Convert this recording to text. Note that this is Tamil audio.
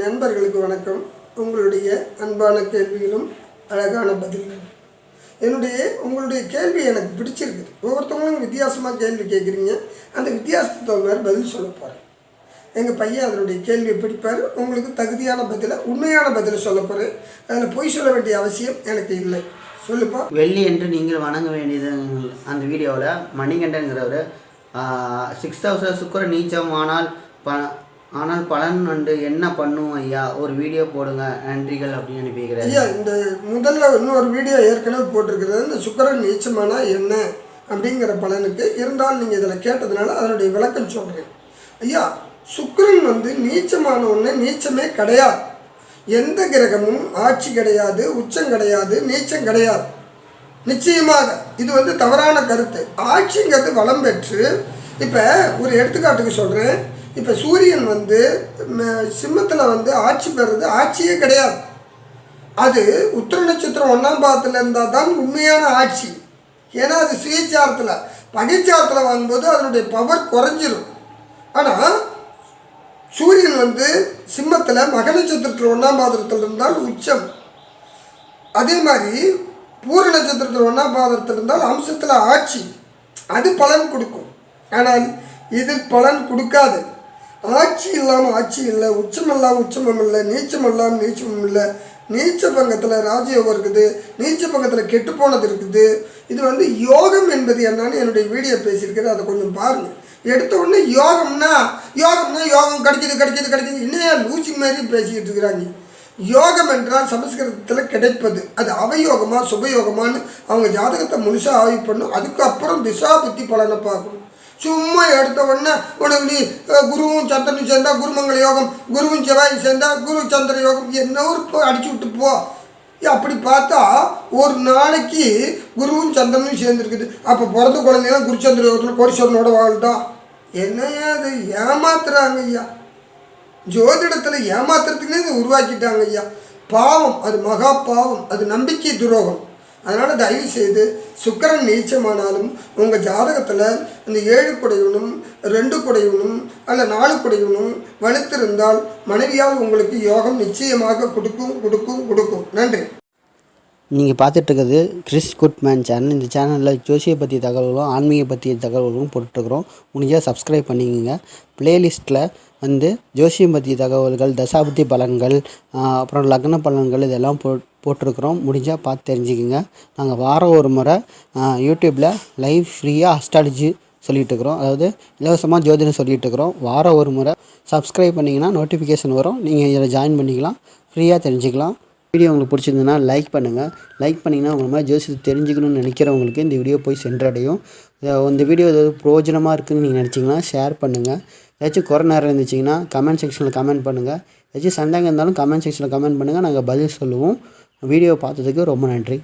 நண்பர்களுக்கு வணக்கம். உங்களுடைய அன்பான கேள்விகளும் அழகான பதில்களும். என்னுடைய உங்களுடைய கேள்வி எனக்கு பிடிச்சிருக்குது. ஒவ்வொருத்தவங்களும் வித்தியாசமாக கேள்வி கேட்குறீங்க. அந்த வித்தியாசத்துக்கு தகுந்த மாதிரி பதில் சொல்ல போகிறேன் எங்கள் பையன் அதனுடைய கேள்வியை பிடிப்பார். உங்களுக்கு தகுதியான பதிலை உண்மையான பதிலை சொல்ல போகிறேன் அதில் பொய் சொல்ல வேண்டிய அவசியம் எனக்கு இல்லை. சொல்லுப்பா. வெள்ளி என்று நீங்கள் வணங்க வேண்டியது அந்த வீடியோவில் மணிகண்டன்கிறவர் சிக்ஸ் தௌசண்ட் சுக்கர நீச்சம் ஆனால் ப ஆனால் பலன் வந்து என்ன பண்ணும் ஐயா? ஒரு வீடியோ போடுங்க. நன்றிகள் அப்படின்னு அனுப்பிக்கிறேன் ஐயா இந்த முதல்ல இன்னொரு வீடியோ ஏற்கனவே போட்டிருக்கிறது. இந்த சுக்கரன் நீச்சமானா என்ன அப்படிங்கிற பலனுக்கு இருந்தாலும் நீங்கள் இதில் கேட்டதுனால அதனுடைய விளக்கம் சொல்கிறேன் ஐயா சுக்கரன் வந்து நீச்சமான ஒன்று நீச்சமே கிடையாது. எந்த கிரகமும் ஆட்சி கிடையாது உச்சம் கிடையாது நீச்சம் கிடையாது. நிச்சயமாக இது வந்து தவறான கருத்து. ஆட்சிங்கிறது வளம் பெற்று இப்போ ஒரு எடுத்துக்காட்டுக்கு சொல்கிறேன் இப்போ சூரியன் வந்து சிம்மத்தில் வந்து ஆட்சி பெறுறது ஆட்சியே கிடையாது. அது உத்திர நட்சத்திரம் ஒன்றாம் பாதத்தில் இருந்தால் தான் உண்மையான ஆட்சி. ஏன்னா அது சுயச்சாரத்தில். பகைச்சாரத்தில் வாங்கும்போது அதனுடைய பவர் குறைஞ்சிரும். ஆனால் சூரியன் வந்து சிம்மத்தில் மக நட்சத்திரத்தில் ஒன்றாம் பாதத்தில் இருந்தால் உச்சம். அதே மாதிரி பூர நட்சத்திரத்தில் ஒன்றாம் பாதத்தில் இருந்தால் அம்சத்தில் ஆட்சி. அது பலன் கொடுக்கும். ஆனால் இது பலன் கொடுக்காது. ஆட்சி இல்லாமல் ஆட்சி இல்லை உச்சம் இல்லாமல் உச்சமும் இல்லை நீச்சம் இல்லாமல் நீச்சமும் இல்லை. நீச்ச பங்கத்தில் ராஜயோகம் இருக்குது நீச்ச பங்கத்தில் கெட்டு போனது இருக்குது. இது வந்து யோகம் என்பது என்னன்னு என்னுடைய வீடியோ பேசியிருக்கிறது. அதை கொஞ்சம் பாருங்கள் எடுத்த உடனே யோகம்னா யோகம்னா யோகம் கிடைக்கிது கிடைக்கிது கிடைக்கிது. இன்னும் லூச்சி மாதிரி பேசிக்கிட்டு இருக்கிறாங்க. யோகம் என்றால் சமஸ்கிருதத்தில் கிடைப்பது. அது அவயோகமாக சுபயோகமான்னு அவங்க ஜாதகத்தை முழுசாக ஆய்வு பண்ணும் அதுக்கப்புறம் திசா புத்தி பலனை பார்க்கணும். சும்மா எடுத்த உடனே உனக்கு நீ குருவும் சந்திரனும் சேர்ந்தா குருமங்கல யோகம் குருவும் செவ்வாயும் சேர்ந்தா குரு சந்திர யோகம் என்ன ஒரு அடிச்சு விட்டு போ. அப்படி பார்த்தா ஒரு நாளைக்கு குருவும் சந்திரனும் சேர்ந்துருக்குது. அப்போ பிறந்த குழந்தைங்களாம் குருச்சந்திர யோகத்தில் கோடீஸ்வரனோட வாழ்ந்தா? என்னையா அது ஏமாத்துறாங்க ஐயா. ஜோதிடத்தில் ஏமாத்துறதுக்குன்னே இதை உருவாக்கிட்டாங்க ஐயா. பாவம் அது மகா பாவம் அது நம்பிக்கை துரோகம். அதனால் தயவு செய்து சுக்கரன் நீச்சமானாலும் உங்கள் ஜாதகத்தில் இந்த ஏழு குடையவனும் ரெண்டு குடையவனும் அல்ல நாலு குடையவனும் வலுத்திருந்தால் மனைவியால் உங்களுக்கு யோகம் நிச்சயமாக கொடுக்கும் கொடுக்கும் கொடுக்கும். நன்றி. நீங்கள் பார்த்துட்ருக்கிறது கிறிஸ் குட்மேன் சேனல் இந்த சேனலில் ஜோசியை பற்றிய தகவல்களும் ஆன்மீக பற்றிய தகவல்களும் போட்டுருக்குறோம் முடிஞ்சால் சப்ஸ்கிரைப் பண்ணிக்கோங்க. ப்ளேலிஸ்ட்டில் வந்து ஜோசியம் பற்றிய தகவல்கள் தசாபுத்தி பலன்கள் அப்புறம் லக்ன பலன்கள் இதெல்லாம் போ போட்டிருக்கிறோம். முடிஞ்சால் பார்த்து தெரிஞ்சுக்கோங்க. நாங்கள் வாரம் ஒரு முறை யூடியூப்பில் லைவ் ஃப்ரீயாக அஸ்ட்ராலஜி சொல்லிட்டு இருக்கிறோம் அதாவது இலவசமாக ஜோதிடம் சொல்லிகிட்டு இருக்கிறோம் வாரம் ஒரு முறை சப்ஸ்கிரைப் பண்ணிங்கன்னா நோட்டிஃபிகேஷன் வரும். நீங்கள் இதில் ஜாயின் பண்ணிக்கலாம். ஃப்ரீயாக தெரிஞ்சுக்கலாம். வீடியோ உங்களுக்கு பிடிச்சிருந்ததுன்னா லைக் பண்ணுங்கள் லைக் பண்ணிங்கன்னா உங்களை மாதிரி ஜோசியத்தை தெரிஞ்சுக்கணும்னு நினைக்கிறவங்களுக்கு இந்த வீடியோ போய் சென்றடையும். இந்த வீடியோ ஏதாவது பிரோஜனமாக இருக்குன்னு நீங்கள் நினச்சிங்கன்னா ஷேர் பண்ணுங்கள் ஏதாச்சும் குறை நேரம் இருந்துச்சிங்கன்னா கமெண்ட் செக்ஷனில் கமெண்ட் பண்ணுங்கள் ஏதாச்சும் சந்தேகம் இருந்தாலும் கமெண்ட் செக்ஷனில் கமெண்ட் பண்ணுங்கள் நாங்கள் பதில் சொல்லுவோம். வீடியோ பார்த்ததுக்கு ரொம்ப நன்றி.